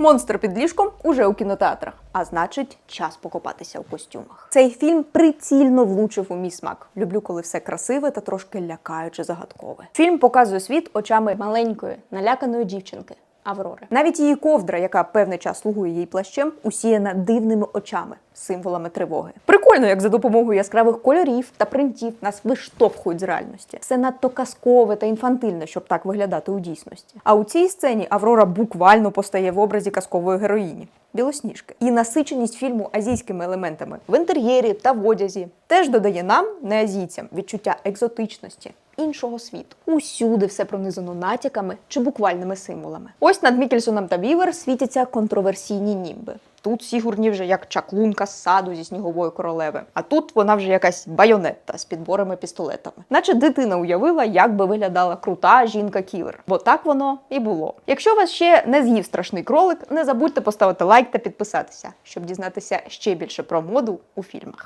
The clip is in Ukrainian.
Монстр під ліжком уже у кінотеатрах, а значить, час покопатися у костюмах. Цей фільм прицільно влучив у мій смак. Люблю, коли все красиве та трошки лякаюче загадкове. Фільм показує світ очами маленької, наляканої дівчинки. Аврори. Навіть її ковдра, яка певний час слугує їй плащем, усіяна дивними очами, символами тривоги. Прикольно, як за допомогою яскравих кольорів та принтів нас виштовхують з реальності. Все надто казкове та інфантильне, щоб так виглядати у дійсності. А у цій сцені Аврора буквально постає в образі казкової героїні. Білосніжки і насиченість фільму азійськими елементами в інтер'єрі та в одязі теж додає нам, не азійцям, відчуття екзотичності іншого світу. Усюди все пронизано натяками чи буквальними символами. Ось над Мікельсоном та Вівер світяться контроверсійні німби. Тут Сігурні вже як чаклунка з саду зі снігової королеви. А тут вона вже якась байонетта з підборами пістолетами. Наче дитина уявила, як би виглядала крута жінка-кілер. Бо так воно і було. Якщо вас ще не з'їв страшний кролик, не забудьте поставити лайк та підписатися, щоб дізнатися ще більше про моду у фільмах.